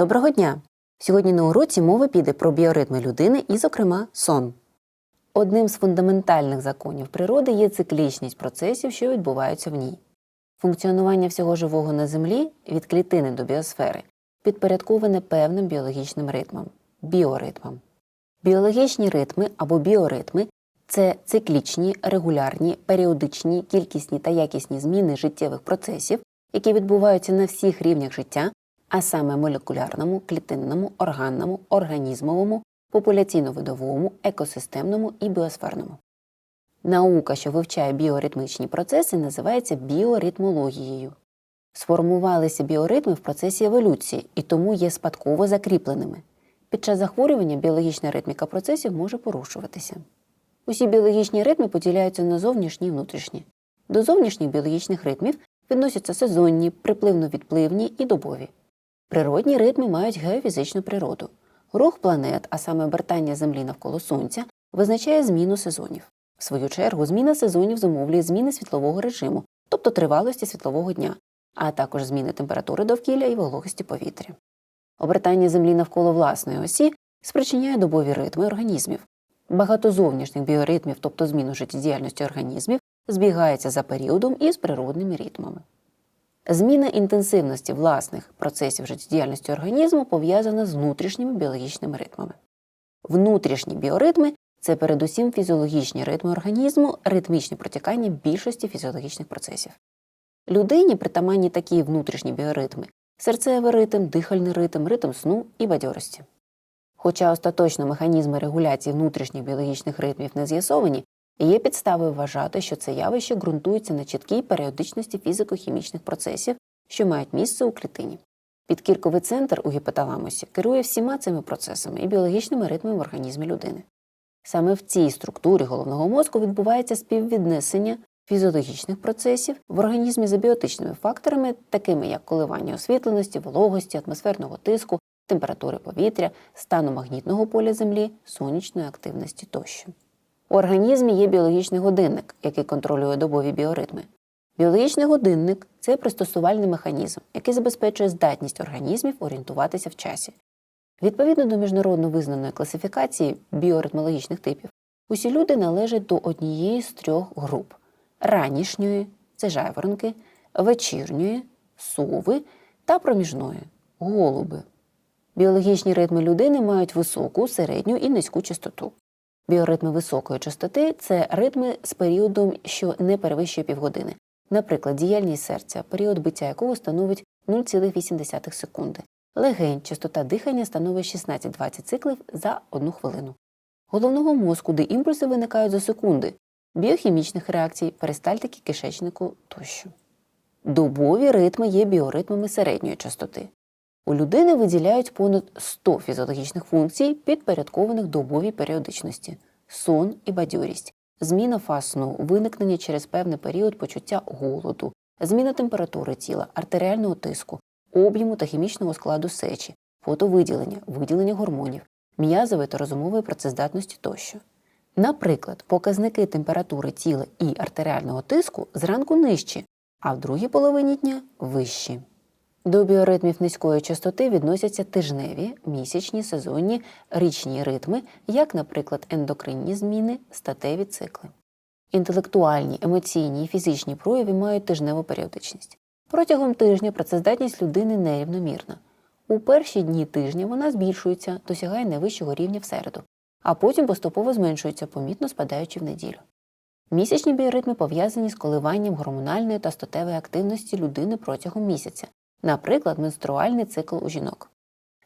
Доброго дня! Сьогодні на уроці мова піде про біоритми людини і, зокрема, сон. Одним з фундаментальних законів природи є циклічність процесів, що відбуваються в ній. Функціонування всього живого на Землі від клітини до біосфери підпорядковане певним біологічним ритмам біоритмам. Біологічні ритми або біоритми це циклічні, регулярні, періодичні, кількісні та якісні зміни життєвих процесів, які відбуваються на всіх рівнях життя, а саме молекулярному, клітинному, органному, організмовому, популяційно-видовому, екосистемному і біосферному. Наука, що вивчає біоритмічні процеси, називається біоритмологією. Сформувалися біоритми в процесі еволюції і тому є спадково закріпленими. Під час захворювання біологічна ритміка процесів може порушуватися. Усі біологічні ритми поділяються на зовнішні і внутрішні. До зовнішніх біологічних ритмів відносяться сезонні, припливно-відпливні і добові. Природні ритми мають геофізичну природу. Рух планет, а саме обертання Землі навколо Сонця, визначає зміну сезонів. В свою чергу, зміна сезонів зумовлює зміни світлового режиму, тобто тривалості світлового дня, а також зміни температури довкілля і вологості повітря. Обертання Землі навколо власної осі спричиняє добові ритми організмів. Багато зовнішніх біоритмів, тобто зміну життєдіяльності організмів, збігається за періодом із природними ритмами. Зміна інтенсивності власних процесів життєдіяльності організму пов'язана з внутрішніми біологічними ритмами. Внутрішні біоритми це передусім фізіологічні ритми організму, ритмічне протікання більшості фізіологічних процесів. Людині притаманні такі внутрішні біоритми серцевий ритм, дихальний ритм, ритм сну і бадьорості. Хоча остаточно механізми регуляції внутрішніх біологічних ритмів не з'ясовані, є підстави вважати, що це явище ґрунтується на чіткій періодичності фізико-хімічних процесів, що мають місце у клітині. Підкірковий центр у гіпоталамусі керує всіма цими процесами і біологічними ритмами в організмі людини. Саме в цій структурі головного мозку відбувається співвіднесення фізіологічних процесів в організмі за біотичними факторами, такими як коливання освітленості, вологості, атмосферного тиску, температури повітря, стану магнітного поля Землі, сонячної активності тощо. У організмі є біологічний годинник, який контролює добові біоритми. Біологічний годинник це пристосувальний механізм, який забезпечує здатність організмів орієнтуватися в часі. Відповідно до міжнародно визнаної класифікації біоритмологічних типів, усі люди належать до однієї з трьох груп ранішньої це жайворонки, вечірньої сови та проміжної голуби. Біологічні ритми людини мають високу, середню і низьку частоту. Біоритми високої частоти це ритми з періодом, що не перевищує півгодини. Наприклад, діяльність серця, період биття якого становить 0,8 секунди. Легень, частота дихання становить 16-20 циклів за одну хвилину. Головного мозку, де імпульси виникають за секунди, біохімічних реакцій, перистальтики кишечнику тощо. Добові ритми є біоритмами середньої частоти. У людини виділяють понад 100 фізіологічних функцій, підпорядкованих добовій періодичності сон і бадьорість, зміна фаз сну, виникнення через певний період почуття голоду, зміна температури тіла, артеріального тиску, об'єму та хімічного складу сечі, фотовиділення, виділення гормонів, м'язової та розумової працездатності тощо. Наприклад, показники температури тіла і артеріального тиску зранку нижчі, а в другій половині дня вищі. До біоритмів низької частоти відносяться тижневі, місячні, сезонні, річні ритми, як, наприклад, ендокринні зміни, статеві цикли. Інтелектуальні, емоційні і фізичні прояви мають тижневу періодичність. Протягом тижня працездатність людини нерівномірна. У перші дні тижня вона збільшується, досягає найвищого рівня в середу, а потім поступово зменшується, помітно спадаючи в неділю. Місячні біоритми пов'язані з коливанням гормональної та статевої активності людини протягом місяця, наприклад, менструальний цикл у жінок.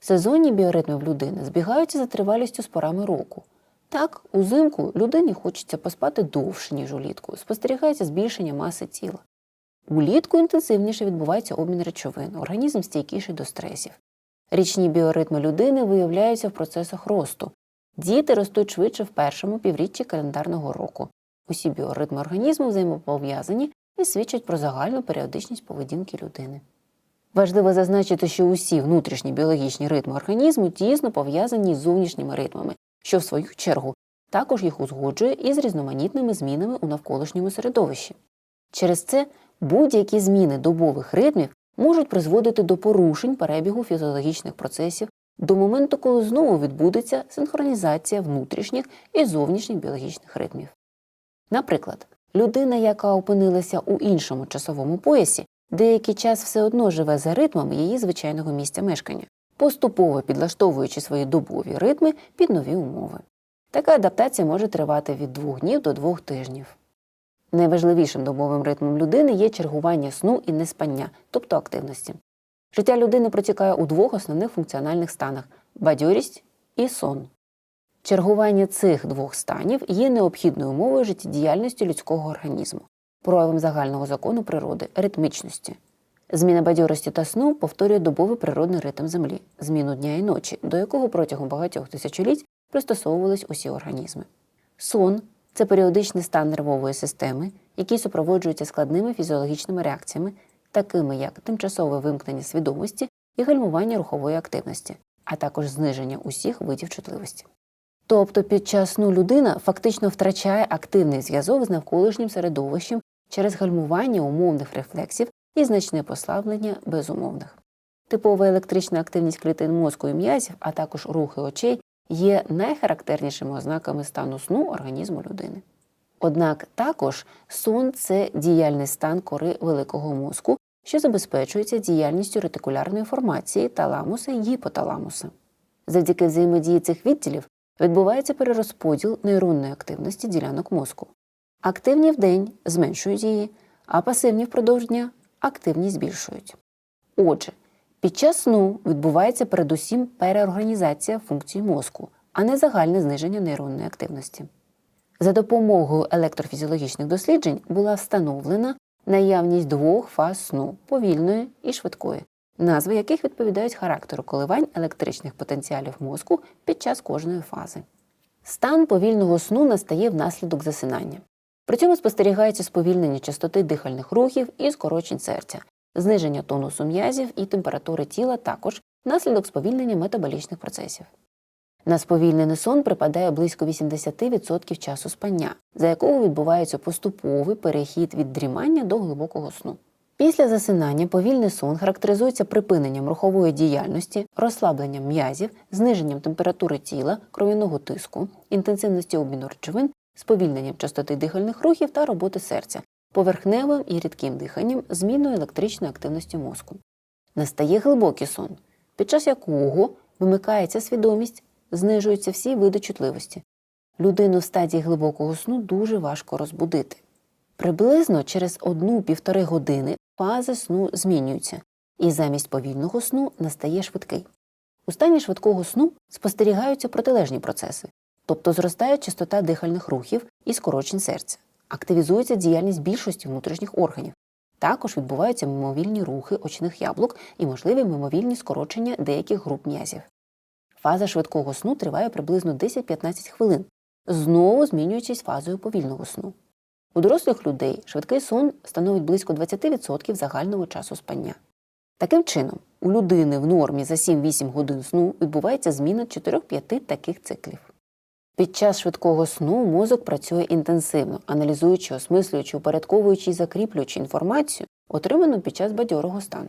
Сезонні біоритми в людини збігаються за тривалістю з порами року. Так, узимку людині хочеться поспати довше, ніж улітку, спостерігається збільшення маси тіла. Улітку інтенсивніше відбувається обмін речовин, організм стійкіший до стресів. Річні біоритми людини виявляються в процесах росту. Діти ростуть швидше в першому півріччі календарного року. Усі біоритми організму взаємопов'язані і свідчать про загальну періодичність поведінки людини. Важливо зазначити, що усі внутрішні біологічні ритми організму тісно пов'язані з зовнішніми ритмами, що, в свою чергу, також їх узгоджує із різноманітними змінами у навколишньому середовищі. Через це будь-які зміни добових ритмів можуть призводити до порушень перебігу фізіологічних процесів до моменту, коли знову відбудеться синхронізація внутрішніх і зовнішніх біологічних ритмів. Наприклад, людина, яка опинилася у іншому часовому поясі, деякий час все одно живе за ритмами її звичайного місця мешкання, поступово підлаштовуючи свої добові ритми під нові умови. Така адаптація може тривати від двох днів до двох тижнів. Найважливішим добовим ритмом людини є чергування сну і неспання, тобто активності. Життя людини протікає у двох основних функціональних станах бадьорість і сон. Чергування цих двох станів є необхідною умовою життєдіяльності людського організму, проявом загального закону природи, ритмічності. Зміна бадьорості та сну повторює добовий природний ритм Землі, зміну дня і ночі, до якого протягом багатьох тисячоліть пристосовувались усі організми. Сон це періодичний стан нервової системи, який супроводжується складними фізіологічними реакціями, такими як тимчасове вимкнення свідомості і гальмування рухової активності, а також зниження усіх видів чутливості. Тобто під час сну людина фактично втрачає активний зв'язок з навколишнім середовищем через гальмування умовних рефлексів і значне послаблення безумовних. Типова електрична активність клітин мозку і м'язів, а також рухи очей є найхарактернішими ознаками стану сну організму людини. Однак також сон це діяльний стан кори великого мозку, що забезпечується діяльністю ретикулярної формації таламуса і гіпоталамуса. Завдяки взаємодії цих відділів відбувається перерозподіл нейронної активності ділянок мозку. Активні вдень зменшують її, а пасивні впродовж дня активність збільшують. Отже, під час сну відбувається передусім переорганізація функцій мозку, а не загальне зниження нейронної активності. За допомогою електрофізіологічних досліджень була встановлена наявність двох фаз сну повільної і швидкої, назви яких відповідають характеру коливань електричних потенціалів мозку під час кожної фази. Стан повільного сну настає внаслідок засинання. При цьому спостерігається сповільнення частоти дихальних рухів і скорочень серця, зниження тонусу м'язів і температури тіла також внаслідок сповільнення метаболічних процесів. На сповільнений сон припадає близько 80% часу спання, за якого відбувається поступовий перехід від дрімання до глибокого сну. Після засинання повільний сон характеризується припиненням рухової діяльності, розслабленням м'язів, зниженням температури тіла, кров'яного тиску, інтенсивності обміну речовин, сповільненням частоти дихальних рухів та роботи серця, поверхневим і рідким диханням, зміною електричної активності мозку. Настає глибокий сон, під час якого вимикається свідомість, знижуються всі види чутливості. Людину в стадії глибокого сну дуже важко розбудити. Приблизно через одну-півтори години фази сну змінюються, і замість повільного сну настає швидкий. У стані швидкого сну спостерігаються протилежні процеси, тобто зростає частота дихальних рухів і скорочень серця, активізується діяльність більшості внутрішніх органів. Також відбуваються мимовільні рухи очних яблук і можливі мимовільні скорочення деяких груп м'язів. Фаза швидкого сну триває приблизно 10-15 хвилин, знову змінюючись фазою повільного сну. У дорослих людей швидкий сон становить близько 20% загального часу спання. Таким чином, у людини в нормі за 7-8 годин сну відбувається зміна 4-5 таких циклів. Під час швидкого сну мозок працює інтенсивно, аналізуючи, осмислюючи, упорядковуючи і закріплюючи інформацію, отриману під час бадьорого стану.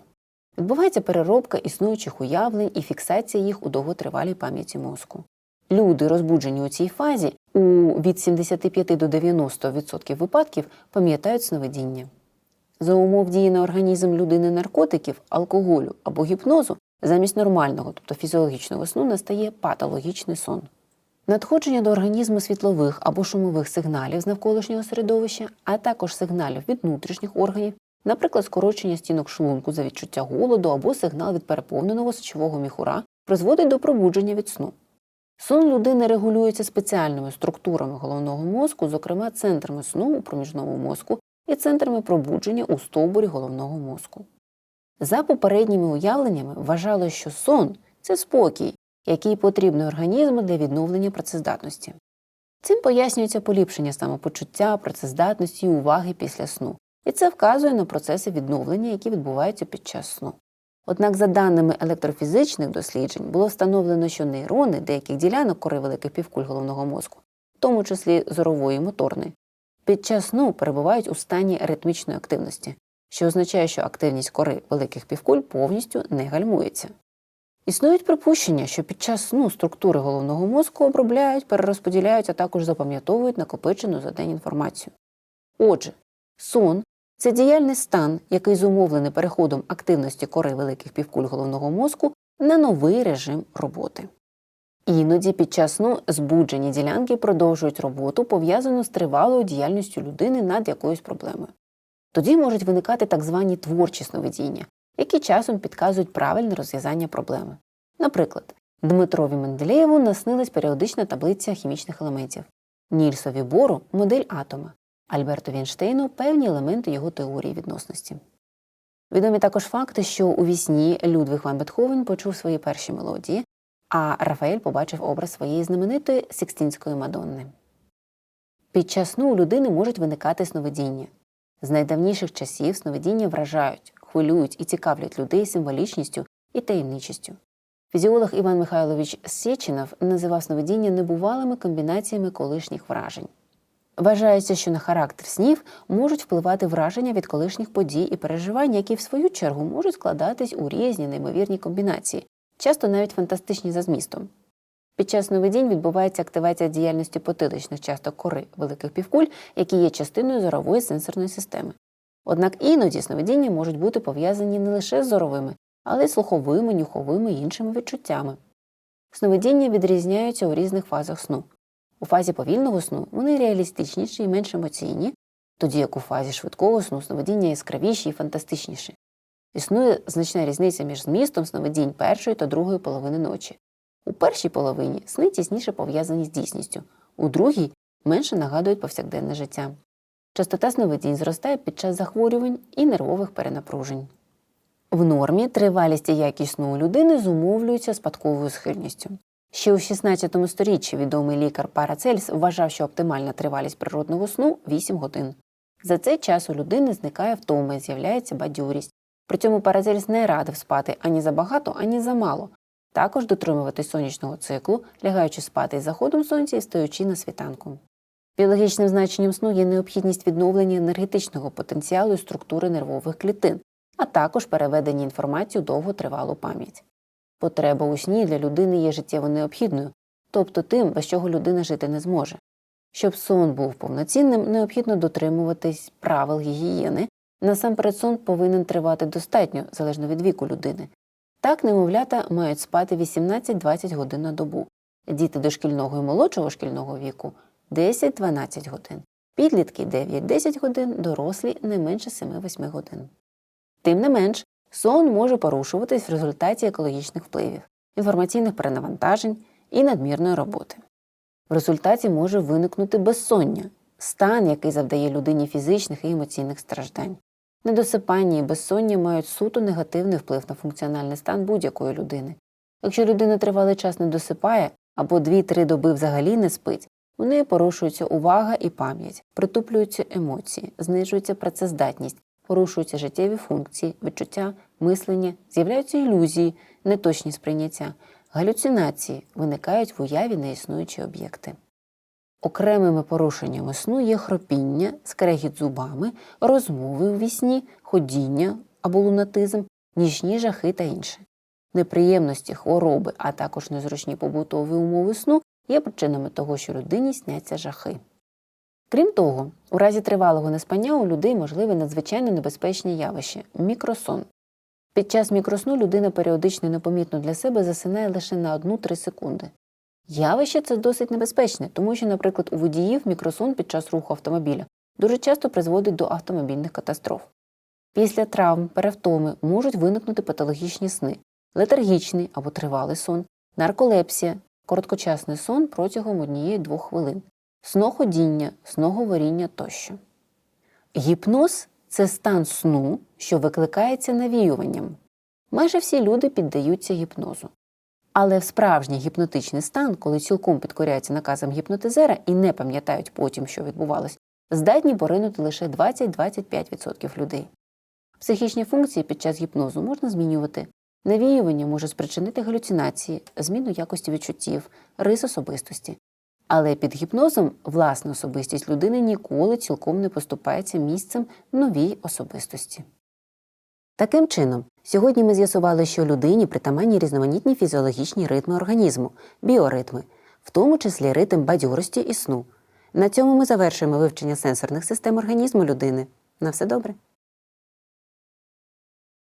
Відбувається переробка існуючих уявлень і фіксація їх у довготривалій пам'яті мозку. Люди, розбуджені у цій фазі, у від 75 до 90% випадків пам'ятають сновидіння. За умов дії на організм людини наркотиків, алкоголю або гіпнозу, замість нормального, тобто фізіологічного сну, настає патологічний сон. Надходження до організму світлових або шумових сигналів з навколишнього середовища, а також сигналів від внутрішніх органів, наприклад, скорочення стінок шлунку за відчуття голоду або сигнал від переповненого сечового міхура, призводить до пробудження від сну. Сон людини регулюється спеціальними структурами головного мозку, зокрема центрами сну у проміжному мозку і центрами пробудження у стовбурі головного мозку. За попередніми уявленнями вважалось, що сон це спокій, який потрібний організму для відновлення працездатності. Цим пояснюється поліпшення самопочуття, працездатності і уваги після сну, і це вказує на процеси відновлення, які відбуваються під час сну. Однак, за даними електрофізичних досліджень, було встановлено, що нейрони деяких ділянок кори великих півкуль головного мозку, в тому числі зорової моторної, під час сну перебувають у стані ритмічної активності, що означає, що активність кори великих півкуль повністю не гальмується. Існують припущення, що під час сну структури головного мозку обробляють, перерозподіляють, а також запам'ятовують накопичену за день інформацію. Отже, сон це діяльний стан, який зумовлений переходом активності кори великих півкуль головного мозку на новий режим роботи. Іноді під час сну збуджені ділянки продовжують роботу, пов'язану з тривалою діяльністю людини над якоюсь проблемою. Тоді можуть виникати так звані творчі сновидіння, які часом підказують правильне розв'язання проблеми. Наприклад, Дмитрові Менделєєву наснилась періодична таблиця хімічних елементів, Нільсові Бору модель атома, Альберту Вінштейну певні елементи його теорії відносності. Відомі також факти, що у вісні Людвиг ван Бетховен почув свої перші мелодії, а Рафаель побачив образ своєї знаменитої Сикстінської Мадонни. Під час сну у людини можуть виникати сновидіння. З найдавніших часів сновидіння вражають, хвилюють і цікавлять людей символічністю і таємничістю. Фізіолог Іван Михайлович Сєчинов називав сновидіння небувалими комбінаціями колишніх вражень. Вважається, що на характер снів можуть впливати враження від колишніх подій і переживань, які в свою чергу можуть складатись у різні неймовірні комбінації, часто навіть фантастичні за змістом. Під час сновидінь відбувається активація діяльності потиличних часток кори великих півкуль, які є частиною зорової сенсорної системи. Однак іноді сновидіння можуть бути пов'язані не лише з зоровими, але й слуховими, нюховими і іншими відчуттями. Сновидіння відрізняються у різних фазах сну. У фазі повільного сну вони реалістичніші і менш емоційні, тоді як у фазі швидкого сну сновидіння яскравіші і фантастичніші. Існує значна різниця між змістом сновидінь першої та другої половини ночі. У першій половині сни тісніше пов'язані з дійсністю, у другій менше нагадують повсякденне життя. Частота сновидінь зростає під час захворювань і нервових перенапружень. В нормі тривалість і якість сну у людини зумовлюються спадковою схильністю. Ще у 16 сторіччі відомий лікар Парацельс вважав, що оптимальна тривалість природного сну 8 годин. За цей час у людини зникає втома і з'являється бадьорість. При цьому Парацельс не радив спати ані забагато, ані замало. Також дотримуватись сонячного циклу, лягаючи спати із заходом сонця і стоячи на світанку. Біологічним значенням сну є необхідність відновлення енергетичного потенціалу і структури нервових клітин, а також переведення інформації у довготривалу пам'ять. Потреба у сні для людини є життєво необхідною, тобто тим, без чого людина жити не зможе. Щоб сон був повноцінним, необхідно дотримуватись правил гігієни. Насамперед сон повинен тривати достатньо, залежно від віку людини. Так, немовлята мають спати 18-20 годин на добу, діти дошкільного і молодшого шкільного віку 10-12 годин, підлітки 9-10 годин, дорослі не менше 7-8 годин. Тим не менш, сон може порушуватись в результаті екологічних впливів, інформаційних перенавантажень і надмірної роботи. В результаті може виникнути безсоння, стан, який завдає людині фізичних і емоційних страждань. Недосипання і безсоння мають суто негативний вплив на функціональний стан будь-якої людини. Якщо людина тривалий час не досипає або 2-3 доби взагалі не спить, у неї порушується увага і пам'ять, притуплюються емоції, знижується працездатність, порушуються життєві функції, відчуття, мислення, з'являються ілюзії, неточні сприйняття, галюцинації, виникають в уяві неіснуючі об'єкти. Окремими порушеннями сну є хропіння, скрегіт зубами, розмови у вісні, ходіння або лунатизм, нічні жахи та інше. Неприємності, хвороби, а також незручні побутові умови сну є причинами того, що людині сняться жахи. Крім того, у разі тривалого неспання у людей можливе надзвичайно небезпечне явище мікросон. Під час мікросну людина періодично непомітно для себе засинає лише на 1-3 секунди. Явище це досить небезпечне, тому що, наприклад, у водіїв мікросон під час руху автомобіля дуже часто призводить до автомобільних катастроф. Після травм, перевтоми можуть виникнути патологічні сни, летаргічний або тривалий сон, нарколепсія, короткочасний сон протягом однієї-двох хвилин, сноходіння, сноговоріння тощо. Гіпноз це стан сну, що викликається навіюванням. Майже всі люди піддаються гіпнозу. Але в справжній гіпнотичний стан, коли цілком підкоряються наказам гіпнотизера і не пам'ятають потім, що відбувалось, здатні поринути лише 20-25% людей. Психічні функції під час гіпнозу можна змінювати. Навіювання може спричинити галюцинації, зміну якості відчуттів, рис особистості. Але під гіпнозом власна особистість людини ніколи цілком не поступається місцем новій особистості. Таким чином, сьогодні ми з'ясували, що людині притаманні різноманітні фізіологічні ритми організму, біоритми, в тому числі ритм бадьорості і сну. На цьому ми завершуємо вивчення сенсорних систем організму людини. На все добре!